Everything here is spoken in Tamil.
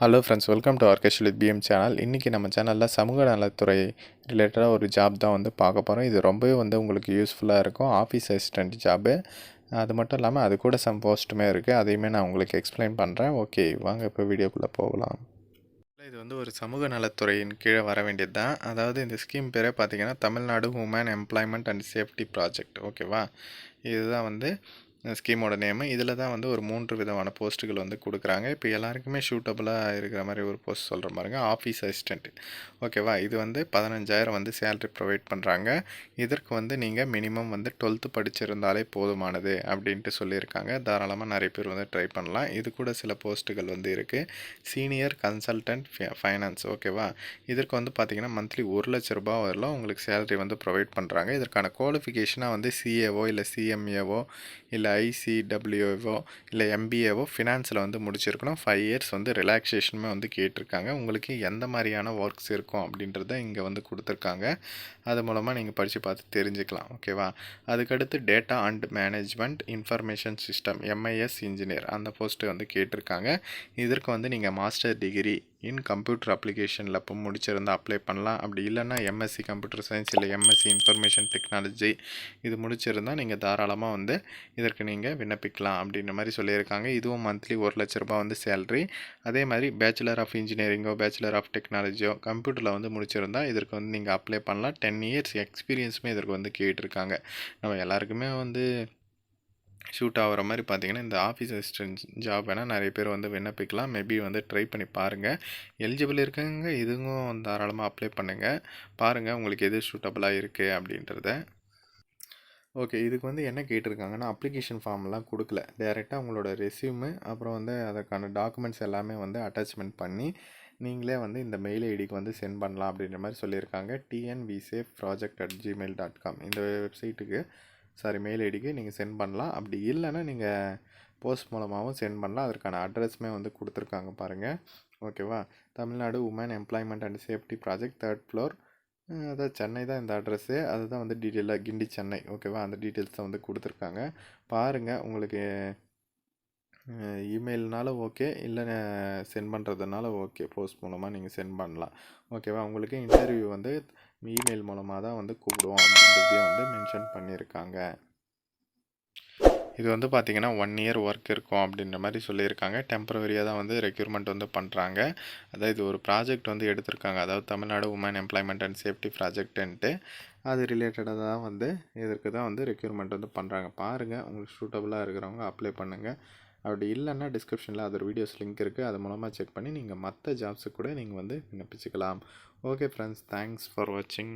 ஹலோ ஃப்ரெண்ட்ஸ் வெல்கம் டு ஆர்கெஸ்ட் வித் பிஎம் சேனல் இன்றைக்கி நம்ம சேனலில் சமூக நலத்துறை ரிலேட்டடாக ஒரு ஜாப் தான் வந்து பார்க்க போகிறோம் இது ரொம்பவே வந்து உங்களுக்கு யூஸ்ஃபுல்லாக இருக்கும். ஆஃபீஸ் அசிஸ்டண்ட் ஜாபு அது மட்டும் இல்லாமல் அது கூட சம் போஸ்ட்டுமே இருக்குது அதையுமே நான் உங்களுக்கு எக்ஸ்பிளைன் பண்ணுறேன் ஓகே வாங்க இப்போ வீடியோக்குள்ளே போகலாம். இது வந்து ஒரு சமூக நலத்துறையின் கீழே வர வேண்டியது தான். அதாவது இந்த ஸ்கீம் பேரே பார்த்தீங்கன்னா Tamil Nadu women employment and safety project ஓகேவா இதுதான் வந்து ஸ்கீமோட நேமு. இதில் தான் வந்து ஒரு மூன்று விதமான போஸ்ட்டுகள் வந்து கொடுக்குறாங்க. இப்போ எல்லாருக்குமே ஷூட்டபுளாக இருக்கிற மாதிரி ஒரு போஸ்ட் சொல்கிற மாதிரிங்க ஆஃபீஸ் அசிஸ்டண்ட் ஓகேவா? இது வந்து பதினஞ்சாயிரம் வந்து சேலரி ப்ரொவைட் பண்ணுறாங்க இதற்கு வந்து நீங்கள் மினிமம் வந்து டுவெல்த்து படிச்சிருந்தாலே போதுமானது அப்படின்ட்டு சொல்லியிருக்காங்க. தாராளமாக நிறைய பேர் வந்து ட்ரை பண்ணலாம். இது கூட சில போஸ்ட்டுகள் வந்து இருக்குது சீனியர் கன்சல்டன்ட் ஃபைனான்ஸ். ஓகேவா? இதற்கு வந்து பார்த்திங்கன்னா மந்த்லி ஒரு லட்ச ரூபா வரலாம். உங்களுக்கு சேலரி வந்து ப்ரொவைட் பண்ணுறாங்க இதற்கான குவாலிஃபிகேஷனாக வந்து சிஏஓ இல்லை சிஎம்ஏஓ இல்லை ஐசிடபிள்யூஓ இல்லை எம்பிஏவோ ஃபினான்ஸில் வந்து முடிச்சிருக்கணும். ஃபைவ் இயர்ஸ் வந்து ரிலாக்ஸேஷனுமே வந்து கேட்டிருக்காங்க. உங்களுக்கு எந்த மாதிரியான ஒர்க்ஸ் இருக்கும் அப்படின்றத இங்கே வந்து கொடுத்துருக்காங்க. அது மூலமாக நீங்கள் படித்து பார்த்து தெரிஞ்சுக்கலாம். ஓகேவா அதுக்கடுத்து data and management information system MIS engineer அந்த போஸ்ட்டு வந்து கேட்டிருக்காங்க. இதற்கு வந்து நீங்கள் மாஸ்டர் டிகிரி இன் கம்ப்யூட்டர் அப்ளிகேஷனில் இப்போ முடிச்சிருந்தால் அப்ளை பண்ணலாம். அப்படி இல்லைன்னா எம்எஸ்சி கம்ப்யூட்டர் சயின்ஸ் இல்லை எம்எஸ்சி இன்ஃபர்மேஷன் டெக்னாலஜி இது முடிச்சிருந்தால் நீங்கள் தாராளமாக வந்து இதற்கு நீங்கள் விண்ணப்பிக்கலாம் அப்படின்ற மாதிரி சொல்லியிருக்காங்க. இதுவும் மந்த்லி ஒரு லட்ச ரூபாய் வந்து சேல்ரி அதே மாதிரி பேச்சுலர் ஆஃப் இன்ஜினியரிங்கோ பேச்சுலர் ஆஃப் டெக்னாலஜியோ கம்ப்யூட்டரில் வந்து முடிச்சிருந்தால் இதற்கு வந்து நீங்கள் அப்ளை பண்ணலாம். டென் இயர்ஸ் எக்ஸ்பீரியன்ஸுமே இதற்கு வந்து கேட்டிருக்காங்க. நம்ம எல்லாருக்குமே வந்து ஷூட் ஆகிற மாதிரி பார்த்தீங்கன்னா இந்த ஆஃபீஸ் அசிஸ்டன்ட் ஜாப் வேணால் நிறைய பேர் வந்து விண்ணப்பிக்கலாம். மேபி வந்து ட்ரை பண்ணி பாருங்கள் எலிஜிபிள் இருக்குங்க இதுவும் தாராளமாக அப்ளை பண்ணுங்கள் பாருங்கள் உங்களுக்கு எது சூட்டபுளாக இருக்குது அப்படின்றத. ஓகே இதுக்கு வந்து என்ன கேட்டிருக்காங்கன்னா அப்ளிகேஷன் ஃபார்ம்லாம் கொடுக்கல. டேரெக்டாக உங்களோட ரெஸ்யூமு அப்புறம் வந்து அதற்கான டாக்குமெண்ட்ஸ் எல்லாமே வந்து அட்டாச்மெண்ட் பண்ணி நீங்களே வந்து இந்த மெயில் ஐடிக்கு வந்து சென்ட் பண்ணலாம் அப்படின்ற மாதிரி சொல்லியிருக்காங்க. டிஎன்விசே project at Gmail dot com இந்த வெப்சைட்டுக்கு சாரி மெயில் ஐடிக்கு நீங்கள் சென்ட் பண்ணலாம். அப்படி இல்லைன்னா நீங்கள் போஸ்ட் மூலமாகவும் சென்ட் பண்ணலாம். அதற்கான அட்ரஸுமே வந்து கொடுத்துருக்காங்க பாருங்கள் ஓகேவா Tamil Nadu women employment and safety project third floor அதான் சென்னை தான் இந்த அட்ரஸ்ஸு அதுதான் வந்து டீட்டெயிலாக கிண்டி சென்னை. ஓகேவா அந்த டீட்டெயில்ஸ் தான் வந்து கொடுத்துருக்காங்க. பாருங்கள் உங்களுக்கு இமெயில்னாலும் ஓகே இல்லை சென்ட் பண்ணுறதுனால ஓகே போஸ்ட் மூலமாக நீங்கள் சென்ட் பண்ணலாம். ஓகேவா உங்களுக்கு இன்டர்வியூ வந்து இமெயில் மூலமாக தான் வந்து கூப்பிடுவோம். அப்படின்றதையும் வந்து மென்ஷன் பண்ணியிருக்காங்க இது வந்து பார்த்திங்கன்னா ஒன் இயர் ஒர்க் இருக்கும் அப்படின்ற மாதிரி சொல்லியிருக்காங்க. டெம்பரவரியாக தான் வந்து ரெக்யூர்மெண்ட் வந்து பண்ணுறாங்க அதாவது இது ஒரு ப்ராஜெக்ட் வந்து எடுத்திருக்காங்க. அதாவது Tamil Nadu women employment and safety ப்ராஜெக்ட்டுன்ட்டு அது ரிலேட்டடாக தான் வந்து இதற்கு தான் வந்து ரெக்யூர்மெண்ட் வந்து பண்ணுறாங்க பாருங்கள் உங்களுக்கு சூட்டபுளாக இருக்கிறவங்க அப்ளை பண்ணுங்கள் அப்படி இல்லைன்னா டிஸ்கிரிப்ஷனில் அதோட வீடியோஸ் லிங்க் இருக்குது அது மூலமாக செக் பண்ணி நீங்கள் மற்ற ஜாப்ஸுக்கு கூட நீங்கள் வந்து விண்ணப்பிச்சுக்கலாம். ஓகே ஃப்ரெண்ட்ஸ் தேங்க்ஸ் ஃபார் வாட்சிங்